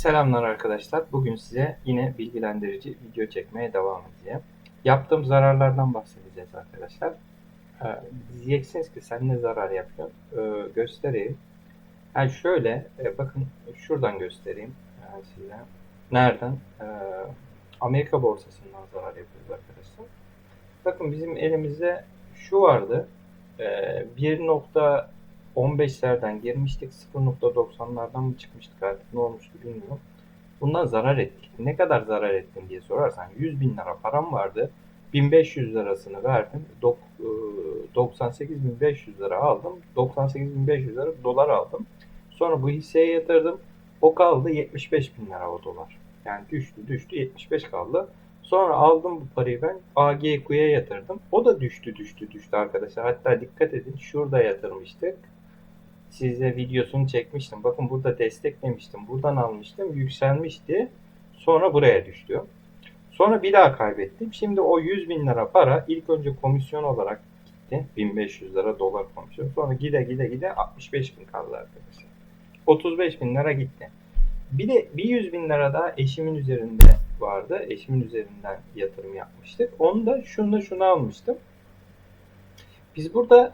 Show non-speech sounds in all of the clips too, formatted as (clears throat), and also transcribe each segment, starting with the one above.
Selamlar arkadaşlar. Bugün size yine bilgilendirici video çekmeye devam edeceğim. Yaptığım zararlardan bahsedeceğiz arkadaşlar. Ee, diyeceksiniz ki sen ne zarar yapıyorsun? Ee, göstereyim. Yani şöyle, e, bakın şuradan göstereyim yani size. Nereden? Ee, Amerika borsasından zarar yapıyoruz arkadaşlar. Bakın bizim elimizde şu vardı. Ee, 1.15'lerden girmiştik. 0.90'lardan mı çıkmıştık artık ne olmuştu bilmiyorum. Bundan zarar ettik. Ne kadar zarar ettin diye sorarsan 100 bin lira param vardı. 1500 lirasını verdim. Dok- e, 98.500 lira aldım. 98.500 lira dolar aldım. Sonra bu hisseye yatırdım. O kaldı 75 bin lira o dolar. Yani düştü düştü 75 kaldı. Sonra aldım bu parayı ben AGQ'ya yatırdım. O da düştü düştü düştü arkadaşlar. Hatta dikkat edin şurada yatırmıştık. Size videosunu çekmiştim. Bakın burada desteklemiştim. Buradan almıştım. Yükselmişti. Sonra buraya düştü. Sonra bir daha kaybettim. Şimdi o 100 bin lira para ilk önce komisyon olarak gitti. 1500 lira dolar komisyon. Sonra gide gide gide 65 bin kaldı arkadaşlar. 35 bin lira gitti. Bir de bir 100 bin lira daha eşimin üzerinde vardı. Eşimin üzerinden yatırım yapmıştık. Onu da şunu şunu almıştım. Biz burada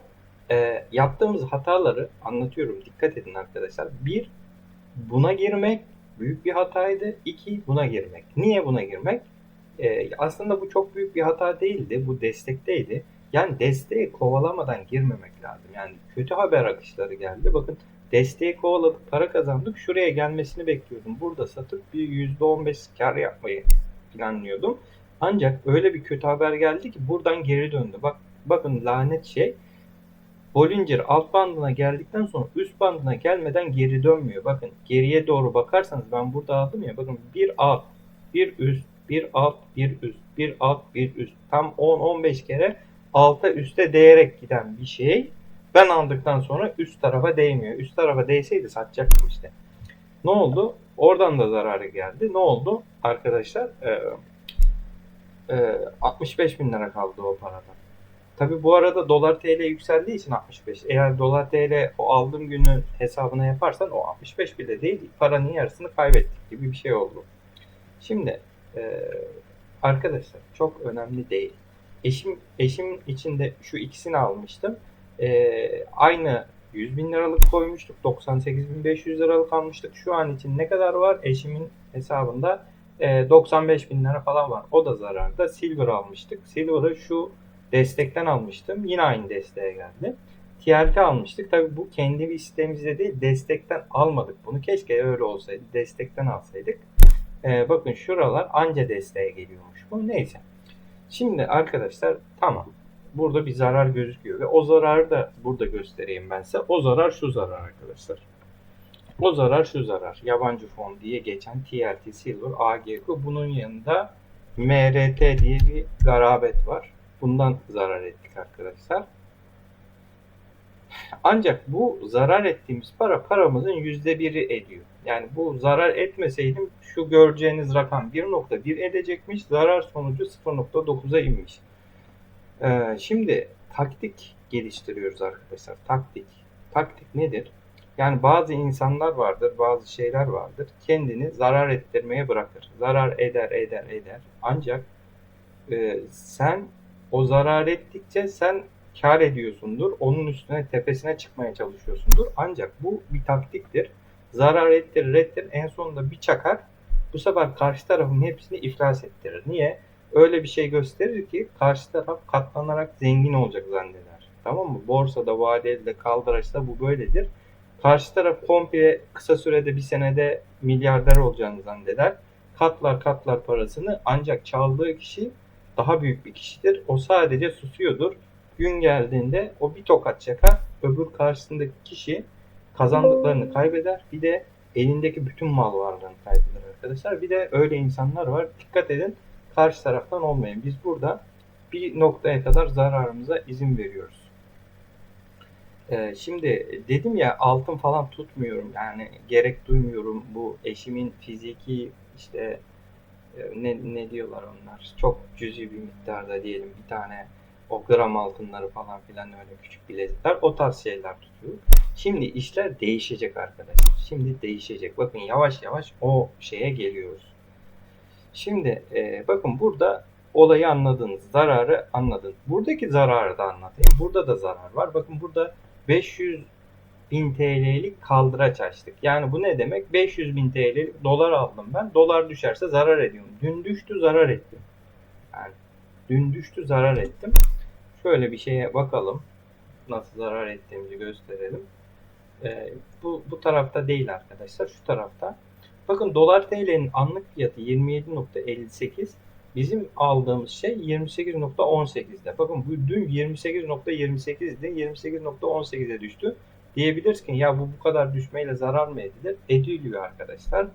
e, yaptığımız hataları anlatıyorum. Dikkat edin arkadaşlar. Bir, buna girmek büyük bir hataydı. İki, buna girmek. Niye buna girmek? E, aslında bu çok büyük bir hata değildi. Bu destekteydi. Yani desteği kovalamadan girmemek lazım. Yani kötü haber akışları geldi. Bakın desteği kovaladık, para kazandık. Şuraya gelmesini bekliyordum. Burada satıp bir %15 kar yapmayı planlıyordum. Ancak öyle bir kötü haber geldi ki buradan geri döndü. Bak bakın lanet şey. Bollinger alt bandına geldikten sonra üst bandına gelmeden geri dönmüyor. Bakın geriye doğru bakarsanız ben burada aldım ya bakın bir alt, bir üst, bir alt, bir üst, bir alt, bir üst. Tam 10-15 kere alta üste değerek giden bir şey. Ben aldıktan sonra üst tarafa değmiyor. Üst tarafa değseydi satacaktım işte. Ne oldu? Oradan da zararı geldi. Ne oldu? Arkadaşlar e, e, 65 bin lira kaldı o paradan. Tabi bu arada dolar TL yükseldiği için 65. Eğer dolar TL o aldığım günü hesabına yaparsan o 65 bile değil paranın yarısını kaybettik gibi bir şey oldu. Şimdi e, arkadaşlar çok önemli değil. Eşim eşim içinde şu ikisini almıştım. E, aynı 100 bin liralık koymuştuk. 98.500 liralık almıştık. Şu an için ne kadar var? Eşimin hesabında e, 95 bin lira falan var. O da zararda. Silver almıştık. Silver'ı şu destekten almıştım. Yine aynı desteğe geldi. TRT almıştık. Tabi bu kendi bir sitemizde değil destekten almadık. Bunu keşke öyle olsaydı. Destekten alsaydık. Ee, bakın şuralar anca desteğe geliyormuş. Bu neyse. Şimdi arkadaşlar tamam. Burada bir zarar gözüküyor. Ve o zararı da burada göstereyim ben size. O zarar şu zarar arkadaşlar. O zarar şu zarar. Yabancı fon diye geçen TRT Silver AGQ. Bunun yanında MRT diye bir garabet var. Bundan zarar ettik arkadaşlar. Ancak bu zarar ettiğimiz para paramızın yüzde biri ediyor. Yani bu zarar etmeseydim şu göreceğiniz rakam 1.1 edecekmiş. Zarar sonucu 0.9'a inmiş. Ee, şimdi taktik geliştiriyoruz arkadaşlar. Taktik. Taktik nedir? Yani bazı insanlar vardır, bazı şeyler vardır. Kendini zarar ettirmeye bırakır. Zarar eder, eder, eder. Ancak e, sen o zarar ettikçe sen kar ediyorsundur. Onun üstüne tepesine çıkmaya çalışıyorsundur. Ancak bu bir taktiktir. Zarar ettirir ettirir en sonunda bir çakar. Bu sefer karşı tarafın hepsini iflas ettirir. Niye? Öyle bir şey gösterir ki karşı taraf katlanarak zengin olacak zanneder. Tamam mı? Borsada, vadeli de, kaldıraçta bu böyledir. Karşı taraf komple kısa sürede bir senede milyarder olacağını zanneder. Katlar katlar parasını ancak çaldığı kişi daha büyük bir kişidir. O sadece susuyordur. Gün geldiğinde o bir tokat çakar. Öbür karşısındaki kişi kazandıklarını kaybeder. Bir de elindeki bütün mal varlığını kaybeder arkadaşlar. Bir de öyle insanlar var. Dikkat edin karşı taraftan olmayın. Biz burada bir noktaya kadar zararımıza izin veriyoruz. Ee, şimdi dedim ya altın falan tutmuyorum. Yani gerek duymuyorum. Bu eşimin fiziki işte ne, ne diyorlar onlar? Çok cüzi bir miktarda diyelim bir tane o gram altınları falan filan öyle küçük bilezikler o tarz şeyler tutuyor. Şimdi işler değişecek arkadaşlar. Şimdi değişecek. Bakın yavaş yavaş o şeye geliyoruz. Şimdi e, bakın burada olayı anladınız. Zararı anladınız. Buradaki zararı da anlatayım. Burada da zarar var. Bakın burada 500 bin TL'lik kaldıraç açtık. Yani bu ne demek? 500 bin TL'lik dolar aldım ben. Dolar düşerse zarar ediyorum. Dün düştü zarar ettim. Yani dün düştü zarar ettim. Şöyle bir şeye bakalım. Nasıl zarar ettiğimizi gösterelim. Ee, bu, bu tarafta değil arkadaşlar. Şu tarafta. Bakın dolar TL'nin anlık fiyatı 27.58. Bizim aldığımız şey 28.18'de. Bakın bu dün 28.28'di. 28.18'e düştü. Diyebiliriz ki ya bu bu kadar düşmeyle zarar mı edilir? Ediliyor arkadaşlar.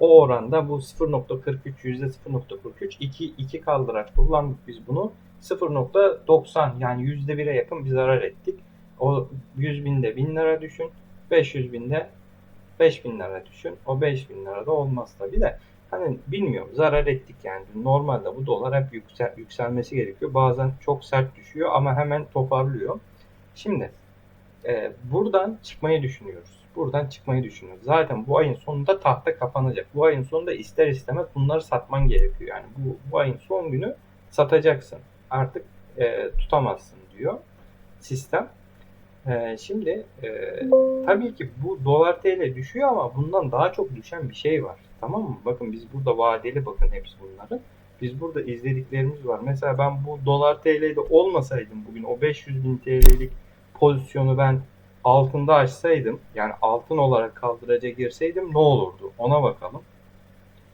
O oranda bu 0.43 %0.43 2, 2 kaldıraç kullandık biz bunu. 0.90 yani %1'e yakın bir zarar ettik. O 100 binde 1000 lira düşün. 500 binde 5000 lira düşün. O 5000 lira da olmaz tabi de. Hani bilmiyorum zarar ettik yani. Normalde bu dolar hep yüksel, yükselmesi gerekiyor. Bazen çok sert düşüyor ama hemen toparlıyor. Şimdi e, buradan çıkmayı düşünüyoruz. Buradan çıkmayı düşünüyoruz. Zaten bu ayın sonunda tahta kapanacak. Bu ayın sonunda ister istemez bunları satman gerekiyor. Yani bu, bu ayın son günü satacaksın. Artık e, tutamazsın diyor sistem. E, şimdi e, tabii ki bu dolar TL düşüyor ama bundan daha çok düşen bir şey var. Tamam mı? Bakın biz burada vadeli bakın hepsi bunların. Biz burada izlediklerimiz var. Mesela ben bu dolar TL'de olmasaydım bugün o 500 bin TL'lik pozisyonu ben altında açsaydım yani altın olarak kaldıraca girseydim ne olurdu? Ona bakalım.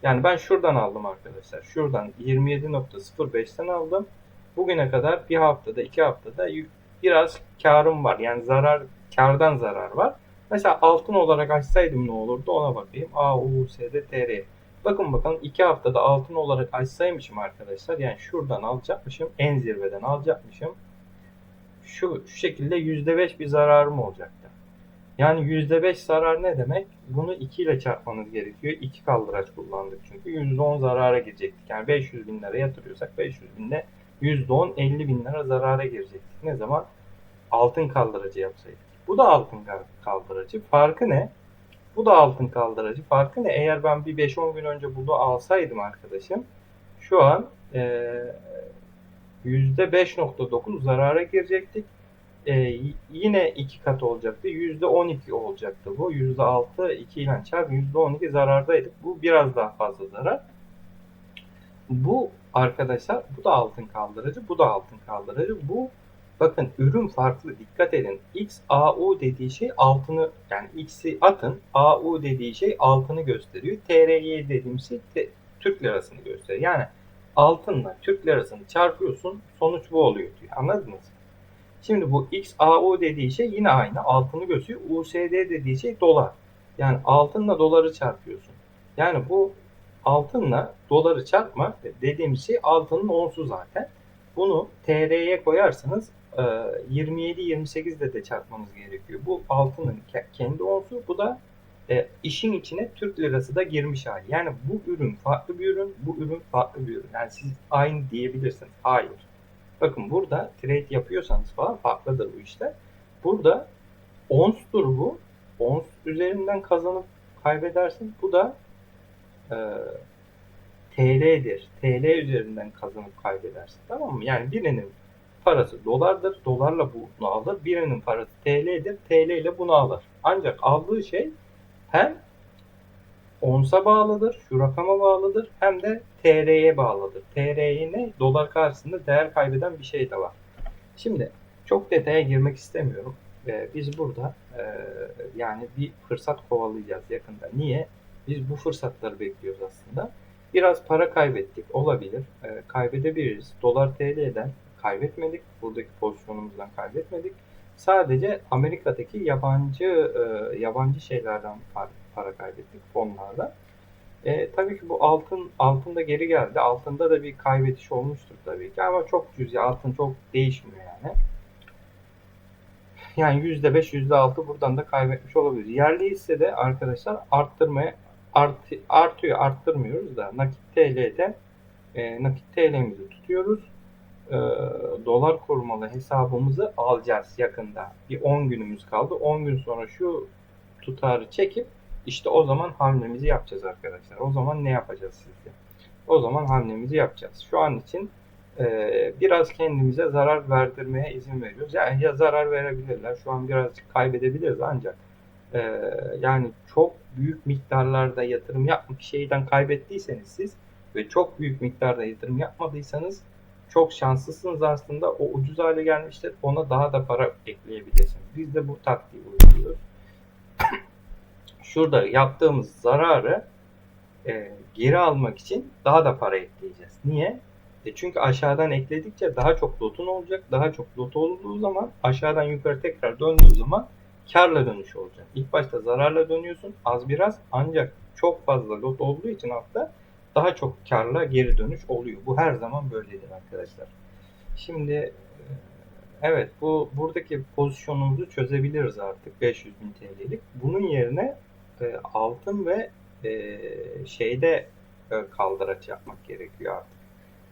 Yani ben şuradan aldım arkadaşlar. Şuradan 27.05'ten aldım. Bugüne kadar bir haftada iki haftada biraz karım var. Yani zarar kardan zarar var. Mesela altın olarak açsaydım ne olurdu ona bakayım. AUSD TR. Bakın bakalım 2 haftada altın olarak açsaymışım arkadaşlar. Yani şuradan alacakmışım. En zirveden alacakmışım. Şu, şu şekilde %5 bir zararım olacaktı. Yani %5 zarar ne demek? Bunu 2 ile çarpmanız gerekiyor. 2 kaldıraç kullandık çünkü. %10 zarara girecektik. Yani 500 bin lira yatırıyorsak 500 binde %10 50 bin lira zarara girecektik. Ne zaman? Altın kaldırıcı yapsaydık. Bu da altın kaldırıcı. Farkı ne? Bu da altın kaldırıcı. Farkı ne? Eğer ben bir 5-10 gün önce bunu alsaydım arkadaşım şu an e, %5.9 zarara girecektik. E, yine 2 kat olacaktı. %12 olacaktı bu. %6 2 ile çarp %12 zarardaydık. Bu biraz daha fazla zarar. Bu arkadaşlar bu da altın kaldırıcı. Bu da altın kaldırıcı. Bu Bakın ürün farklı dikkat edin. X, AU dediği şey altını yani X'i atın AU dediği şey altını gösteriyor. TRY dediğim şey Türk lirasını gösteriyor. Yani altınla Türk lirasını çarpıyorsun sonuç bu oluyor diyor. Anladınız Şimdi bu X, AU dediği şey yine aynı altını gösteriyor. USD dediği şey dolar. Yani altınla doları çarpıyorsun. Yani bu altınla doları çarpma dediğim şey altının onsu zaten. Bunu TR'ye koyarsanız 27-28'de e, de çarpmamız gerekiyor. Bu altının kendi onsu bu da e, işin içine Türk lirası da girmiş hali. Yani bu ürün farklı bir ürün, bu ürün farklı bir ürün. Yani siz aynı diyebilirsiniz. Hayır. Bakın burada trade yapıyorsanız falan farklıdır bu işler. Burada onstur bu. Ons üzerinden kazanıp kaybedersin. Bu da e, TL'dir. TL üzerinden kazanıp kaybedersin. Tamam mı? Yani birinin parası dolardır. Dolarla bunu alır. Birinin parası TL'dir. TL ile bunu alır. Ancak aldığı şey hem onsa bağlıdır, şu rakama bağlıdır hem de TR'ye bağlıdır. TR'ye ne? Dolar karşısında değer kaybeden bir şey de var. Şimdi çok detaya girmek istemiyorum. Ee, biz burada e, yani bir fırsat kovalayacağız yakında. Niye? Biz bu fırsatları bekliyoruz aslında. Biraz para kaybettik olabilir. E, kaybedebiliriz. Dolar TL'den kaybetmedik. Buradaki pozisyonumuzdan kaybetmedik. Sadece Amerika'daki yabancı e, yabancı şeylerden para kaybettik fonlarda. E, tabii ki bu altın altında geri geldi. Altında da bir kaybediş olmuştur tabii ki ama çok cüzi. Altın çok değişmiyor yani. Yani %5, %6 buradan da kaybetmiş olabilir. Yerli hisse de arkadaşlar arttırmaya art, artıyor, arttırmıyoruz da nakit TL'de e, nakit TL'mizi tutuyoruz. E, dolar korumalı hesabımızı alacağız yakında. Bir 10 günümüz kaldı. 10 gün sonra şu tutarı çekip işte o zaman hamlemizi yapacağız arkadaşlar. O zaman ne yapacağız sizce? O zaman hamlemizi yapacağız. Şu an için e, biraz kendimize zarar verdirmeye izin veriyoruz. Yani ya zarar verebilirler. Şu an birazcık kaybedebiliriz ancak e, yani çok büyük miktarlarda yatırım yapmak şeyden kaybettiyseniz siz ve çok büyük miktarda yatırım yapmadıysanız çok şanslısınız aslında. O ucuz hale gelmiştir. Ona daha da para ekleyebilirsiniz. Biz de bu taktiği uyguluyoruz. (clears throat) Şurada yaptığımız zararı e, geri almak için daha da para ekleyeceğiz. Niye? E çünkü aşağıdan ekledikçe daha çok lotun olacak. Daha çok lot olduğu zaman aşağıdan yukarı tekrar döndüğü zaman karla dönüş olacak. İlk başta zararla dönüyorsun az biraz ancak çok fazla lot olduğu için altta daha çok karla geri dönüş oluyor. Bu her zaman böyledir arkadaşlar. Şimdi e, evet bu buradaki pozisyonumuzu çözebiliriz artık 500 bin TL'lik. Bunun yerine e, altın ve e, şeyde e, kaldıraç yapmak gerekiyor artık.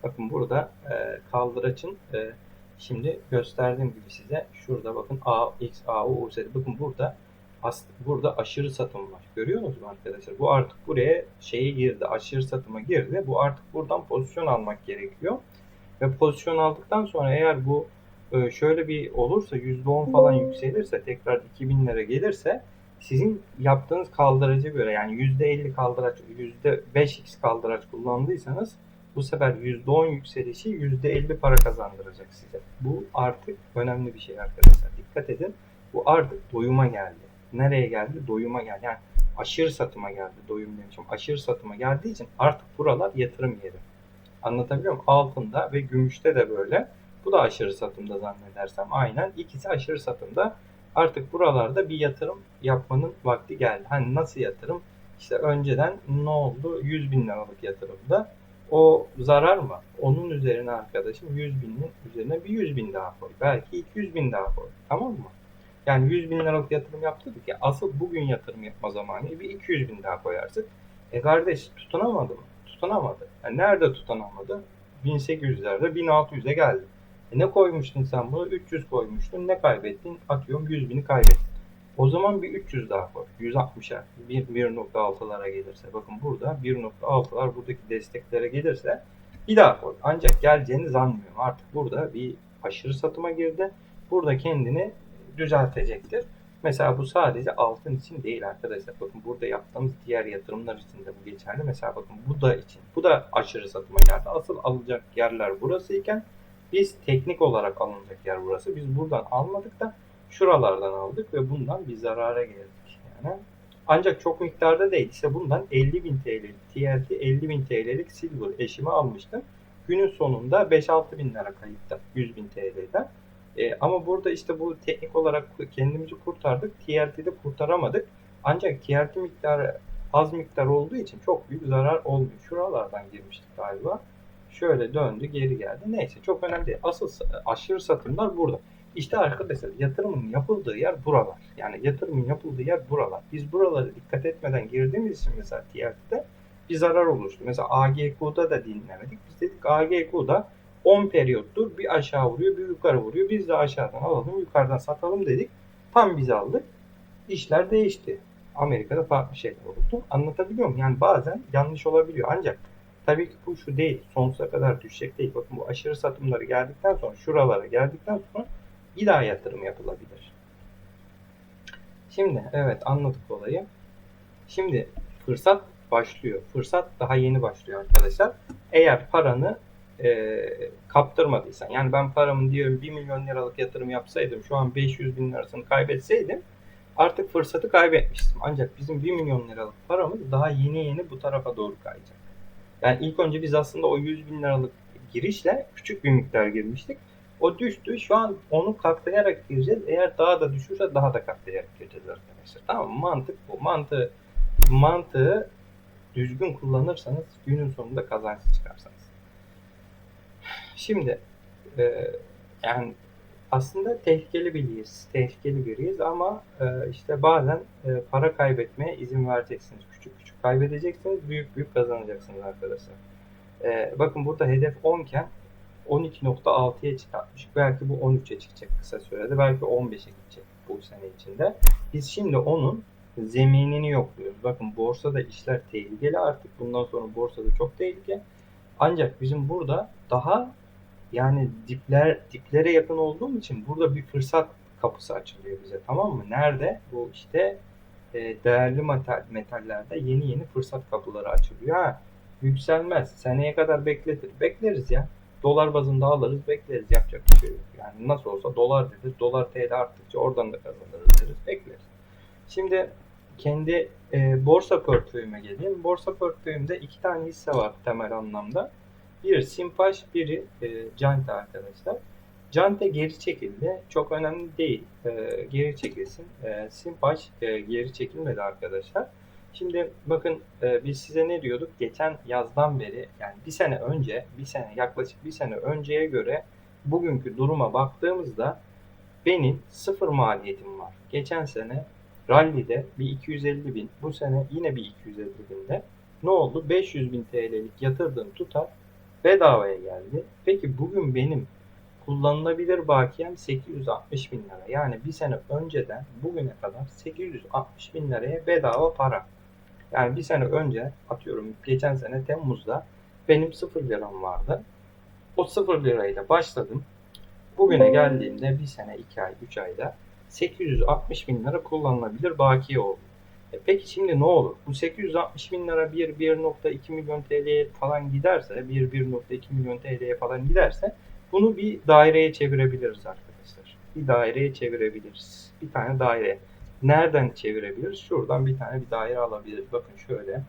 Bakın burada e, kaldıraçın e, şimdi gösterdiğim gibi size şurada bakın A, X, A, U, Z. Bakın burada aslında burada aşırı satım var. Görüyor musunuz arkadaşlar? Bu artık buraya şeyi girdi. Aşırı satıma girdi. Bu artık buradan pozisyon almak gerekiyor. Ve pozisyon aldıktan sonra eğer bu e, şöyle bir olursa %10 falan yükselirse tekrar 2000'lere gelirse sizin yaptığınız kaldıraca göre yani %50 kaldıraç, %5x kaldıraç kullandıysanız bu sefer %10 yükselişi %50 para kazandıracak size. Bu artık önemli bir şey arkadaşlar. Dikkat edin. Bu artık doyuma geldi. Nereye geldi? Doyuma geldi. Yani aşırı satıma geldi. Doyum demişim. Aşırı satıma geldiği için artık buralar yatırım yeri. Anlatabiliyor muyum? Altında ve gümüşte de böyle. Bu da aşırı satımda zannedersem. Aynen. İkisi aşırı satımda. Artık buralarda bir yatırım yapmanın vakti geldi. Hani nasıl yatırım? İşte önceden ne oldu? 100 bin liralık yatırımda o zarar mı? Onun üzerine arkadaşım 100 binin üzerine bir 100 bin daha koy. Belki 200 bin daha koy. Tamam mı? Yani 100 bin liralık yatırım yaptık ya asıl bugün yatırım yapma zamanı bir 200 bin daha koyarsın. E kardeş tutunamadı mı? Tutunamadı. Yani nerede tutunamadı? 1800'lerde 1600'e geldi. E ne koymuştun sen bunu? 300 koymuştun. Ne kaybettin? Atıyorum 100 bini kaybettin. O zaman bir 300 daha koy. 160'a 1.6'lara gelirse. Bakın burada 1.6'lar buradaki desteklere gelirse bir daha koy. Ancak geleceğini zannediyorum. Artık burada bir aşırı satıma girdi. Burada kendini düzeltecektir. Mesela bu sadece altın için değil arkadaşlar. Bakın burada yaptığımız diğer yatırımlar için de bu geçerli. Mesela bakın bu da için. Bu da aşırı satıma geldi. Asıl alacak yerler burası iken biz teknik olarak alınacak yer burası. Biz buradan almadık da şuralardan aldık ve bundan bir zarara geldik. Yani ancak çok miktarda değil. İşte bundan 50 bin TL'lik TRT 50 bin TL'lik silver eşimi almıştım. Günün sonunda 5-6 bin lira kayıpta 100 bin TL'den. E, ama burada işte bu teknik olarak kendimizi kurtardık. TRT'de kurtaramadık. Ancak TRT miktarı az miktar olduğu için çok büyük zarar olmuyor. Şuralardan girmiştik galiba. Şöyle döndü geri geldi. Neyse çok önemli değil. Asıl aşırı satımlar burada. İşte arkadaşlar yatırımın yapıldığı yer buralar. Yani yatırımın yapıldığı yer buralar. Biz buraları dikkat etmeden girdiğimiz için mesela TRT'de bir zarar oluştu. Mesela AGQ'da da dinlemedik. Biz dedik AGQ'da 10 periyottur. Bir aşağı vuruyor, bir yukarı vuruyor. Biz de aşağıdan alalım, yukarıdan satalım dedik. Tam biz aldık. İşler değişti. Amerika'da farklı şeyler oldu. Anlatabiliyor muyum? Yani bazen yanlış olabiliyor. Ancak tabii ki bu şu değil. Sonsuza kadar düşecek değil. Bakın bu aşırı satımları geldikten sonra, şuralara geldikten sonra bir daha yatırım yapılabilir. Şimdi evet anladık olayı. Şimdi fırsat başlıyor. Fırsat daha yeni başlıyor arkadaşlar. Eğer paranı e, kaptırmadıysan yani ben paramın diyorum 1 milyon liralık yatırım yapsaydım şu an 500 bin lirasını kaybetseydim artık fırsatı kaybetmiştim. Ancak bizim 1 milyon liralık paramız daha yeni yeni bu tarafa doğru kayacak. Yani ilk önce biz aslında o 100 bin liralık girişle küçük bir miktar girmiştik. O düştü. Şu an onu katlayarak gireceğiz. Eğer daha da düşürse daha da katlayarak gireceğiz arkadaşlar. Tamam? Mantık bu. Mantığı, mantığı düzgün kullanırsanız günün sonunda kazanç çıkarsanız. Şimdi e, yani aslında tehlikeli biriyiz. Tehlikeli biriyiz ama e, işte bazen e, para kaybetmeye izin vereceksiniz. Küçük küçük kaybedeceksiniz. Büyük büyük kazanacaksınız arkadaşlar. E, bakın burada hedef 10 iken 12.6'ya çıkartmış. Belki bu 13'e çıkacak kısa sürede. Belki 15'e gidecek bu sene içinde. Biz şimdi onun zeminini yokluyoruz. Bakın borsada işler tehlikeli artık. Bundan sonra borsada çok tehlike. Ancak bizim burada daha yani dipler diplere yakın olduğum için burada bir fırsat kapısı açılıyor bize tamam mı? Nerede? Bu işte e, değerli metal, metallerde yeni yeni fırsat kapıları açılıyor. Ha, yükselmez. Seneye kadar bekletir. Bekleriz ya. Dolar bazında alırız bekleriz. Yapacak bir şey yok. Yani nasıl olsa dolar deriz. Dolar TL arttıkça oradan da kazanırız deriz. Bekleriz. Şimdi kendi e, borsa portföyüme geleyim. Borsa portföyümde iki tane hisse var temel anlamda. Biri Simpaş, biri e, Cante arkadaşlar. Cante geri çekildi. Çok önemli değil. E, geri çekilsin. E, Simpaş e, geri çekilmedi arkadaşlar. Şimdi bakın e, biz size ne diyorduk? Geçen yazdan beri yani bir sene önce, bir sene yaklaşık bir sene önceye göre bugünkü duruma baktığımızda benim sıfır maliyetim var. Geçen sene Rally'de bir 250 bin, bu sene yine bir 250 binde. Ne oldu? 500 bin TL'lik yatırdığım tutar bedavaya geldi. Peki bugün benim kullanılabilir bakiyem 860 bin lira. Yani bir sene önceden bugüne kadar 860 bin liraya bedava para. Yani bir sene önce atıyorum geçen sene Temmuz'da benim 0 liram vardı. O 0 lirayla başladım. Bugüne geldiğimde bir sene, 2 ay, 3 ayda 860 bin lira kullanılabilir bakiye oldu. E peki şimdi ne olur? Bu 860 bin lira 1 1.2 milyon TL'ye falan giderse 1 1.2 milyon TL'ye falan giderse bunu bir daireye çevirebiliriz arkadaşlar. Bir daireye çevirebiliriz. Bir tane daire. Nereden çevirebiliriz? Şuradan bir tane bir daire alabiliriz. Bakın şöyle.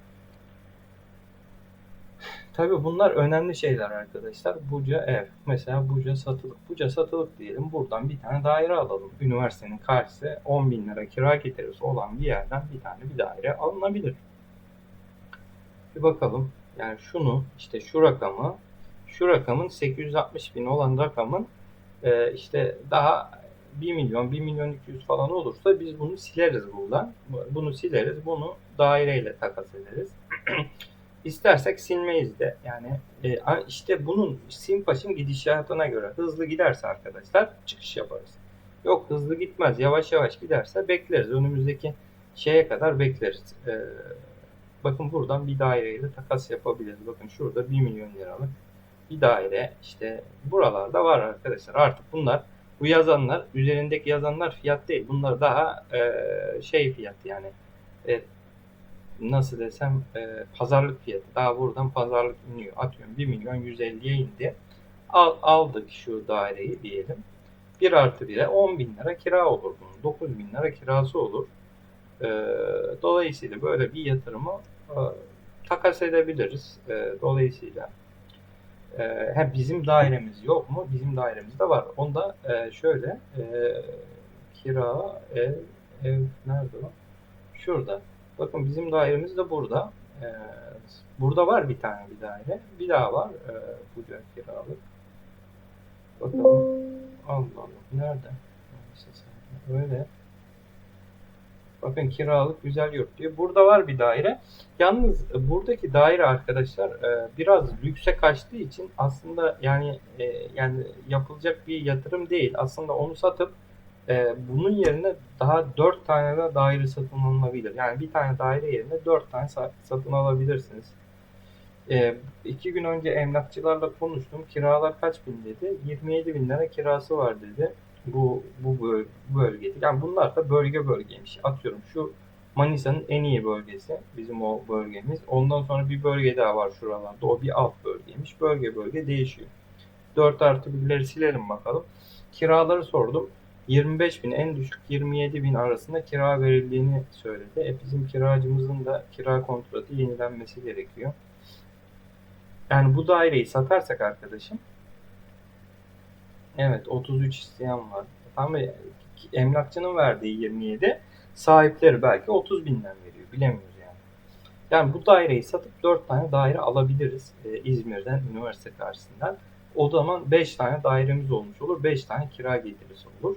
Tabii bunlar önemli şeyler arkadaşlar. Buca ev. Mesela Buca satılık. Buca satılık diyelim. Buradan bir tane daire alalım. Üniversitenin karşısı 10 bin lira kira getirisi olan bir yerden bir tane bir daire alınabilir. Bir bakalım. Yani şunu işte şu rakamı şu rakamın 860 bin olan rakamın e, işte daha 1 milyon 1 milyon 200 falan olursa biz bunu sileriz buradan. Bunu sileriz. Bunu daireyle takas ederiz. (clears throat) İstersek silmeyiz de. Yani e, işte bunun Simpaş'ın gidişatına göre hızlı giderse arkadaşlar çıkış yaparız. Yok hızlı gitmez yavaş yavaş giderse bekleriz. Önümüzdeki şeye kadar bekleriz. E, bakın buradan bir daireyle takas yapabiliriz. Bakın şurada 1 milyon liralık bir daire işte buralarda var arkadaşlar. Artık bunlar bu yazanlar üzerindeki yazanlar fiyat değil. Bunlar daha e, şey fiyat yani e, nasıl desem e, pazarlık fiyatı. Daha buradan pazarlık iniyor. Atıyorum 1 milyon 150'ye indi. Al, aldık şu daireyi diyelim. 1 artı 1'e 10 bin lira kira olur bunun. 9 bin lira kirası olur. E, dolayısıyla böyle bir yatırımı e, takas edebiliriz. E, dolayısıyla e, hem bizim dairemiz yok mu? Bizim dairemiz de var. Onda e, şöyle e, kira ev ev nerede o? Şurada. Bakın bizim dairemiz de burada. Ee, burada var bir tane bir daire. Bir daha var. Ee, bu kiralık. Bakalım. Allah Allah. Nerede? Öyle. Bakın kiralık güzel yurt diyor. Burada var bir daire. Yalnız buradaki daire arkadaşlar e, biraz lükse kaçtığı için aslında yani e, yani yapılacak bir yatırım değil. Aslında onu satıp ee, bunun yerine daha 4 tane de daire satın alınabilir. Yani bir tane daire yerine 4 tane satın alabilirsiniz. Ee, iki gün önce emlakçılarla konuştum. Kiralar kaç bin dedi. 27 bin lira kirası var dedi. Bu, bu bölgede. Yani bunlar da bölge bölgeymiş. Atıyorum şu Manisa'nın en iyi bölgesi. Bizim o bölgemiz. Ondan sonra bir bölge daha var şuralarda. O bir alt bölgeymiş. Bölge bölge değişiyor. 4 artı 1'leri silelim bakalım. Kiraları sordum. 25 bin en düşük 27 bin arasında kira verildiğini söyledi. E bizim kiracımızın da kira kontratı yenilenmesi gerekiyor. Yani bu daireyi satarsak arkadaşım evet 33 isteyen var. Ama emlakçının verdiği 27 sahipleri belki 30 binden veriyor. Bilemiyoruz yani. Yani bu daireyi satıp 4 tane daire alabiliriz e, İzmir'den, üniversite karşısından. O zaman 5 tane dairemiz olmuş olur. 5 tane kira getirisi olur.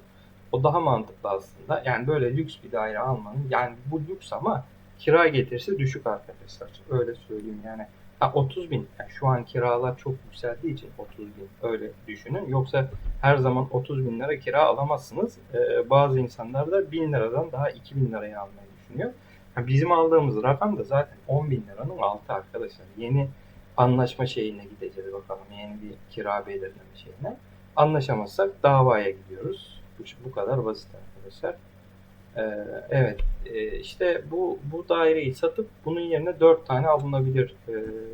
O daha mantıklı aslında. Yani böyle lüks bir daire almanın yani bu lüks ama kira getirisi düşük arkadaşlar. Öyle söyleyeyim yani. Ha 30 bin. Yani şu an kiralar çok yükseldiği için 30 bin öyle düşünün. Yoksa her zaman 30 bin lira kira alamazsınız. Ee, bazı insanlar da 1000 liradan daha 2000 liraya almayı düşünüyor. Ha, bizim aldığımız rakam da zaten 10 bin liranın altı arkadaşlar. Yeni anlaşma şeyine gideceğiz bakalım. Yeni bir kira belirleme şeyine. Anlaşamazsak davaya gidiyoruz. Bu, bu kadar basit arkadaşlar. Ee, evet e, işte bu bu daireyi satıp bunun yerine 4 tane alınabilir e,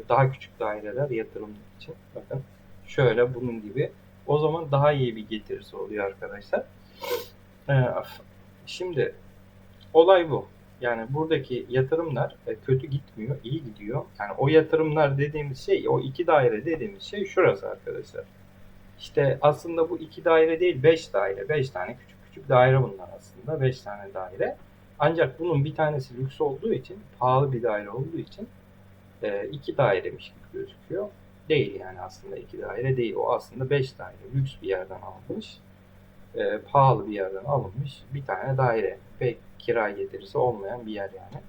daha küçük daireler yatırım için. Bakın şöyle bunun gibi. O zaman daha iyi bir getirisi oluyor arkadaşlar. Ee, şimdi olay bu. Yani buradaki yatırımlar e, kötü gitmiyor, iyi gidiyor. Yani o yatırımlar dediğimiz şey, o iki daire dediğimiz şey şurası arkadaşlar. İşte aslında bu iki daire değil, beş daire. Beş tane küçük küçük daire bunlar aslında. Beş tane daire. Ancak bunun bir tanesi lüks olduğu için, pahalı bir daire olduğu için e, iki dairemiş gibi gözüküyor. Değil yani aslında iki daire değil. O aslında beş daire. Lüks bir yerden alınmış. E, pahalı bir yerden alınmış bir tane daire. Pek kira getirisi olmayan bir yer yani.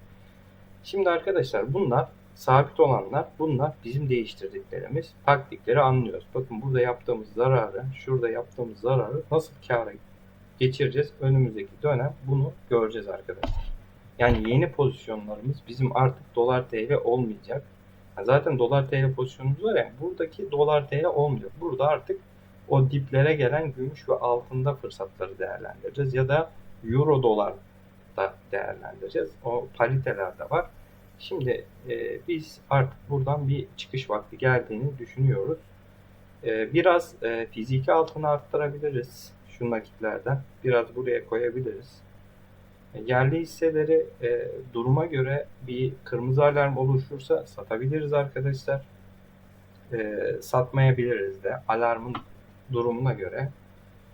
Şimdi arkadaşlar bunlar sabit olanlar bunlar bizim değiştirdiklerimiz taktikleri anlıyoruz. Bakın burada yaptığımız zararı şurada yaptığımız zararı nasıl kâra geçireceğiz önümüzdeki dönem bunu göreceğiz arkadaşlar. Yani yeni pozisyonlarımız bizim artık dolar TL olmayacak. Zaten dolar TL pozisyonumuz var ya buradaki dolar TL olmayacak. Burada artık o diplere gelen gümüş ve altında fırsatları değerlendireceğiz ya da euro dolar da değerlendireceğiz. O pariteler de var. Şimdi e, biz artık buradan bir çıkış vakti geldiğini düşünüyoruz. E, biraz e, fiziki altını arttırabiliriz şu nakitlerden. Biraz buraya koyabiliriz. E, yerli hisseleri e, duruma göre bir kırmızı alarm oluşursa satabiliriz arkadaşlar. E, satmayabiliriz de alarmın durumuna göre.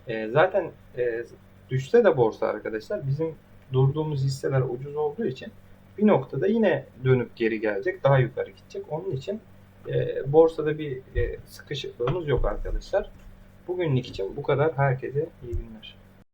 E, zaten e, düşse de borsa arkadaşlar bizim durduğumuz hisseler ucuz olduğu için bir noktada yine dönüp geri gelecek. Daha yukarı gidecek. Onun için e, borsada bir e, sıkışıklığımız yok arkadaşlar. Bugünlük için bu kadar. Herkese iyi günler.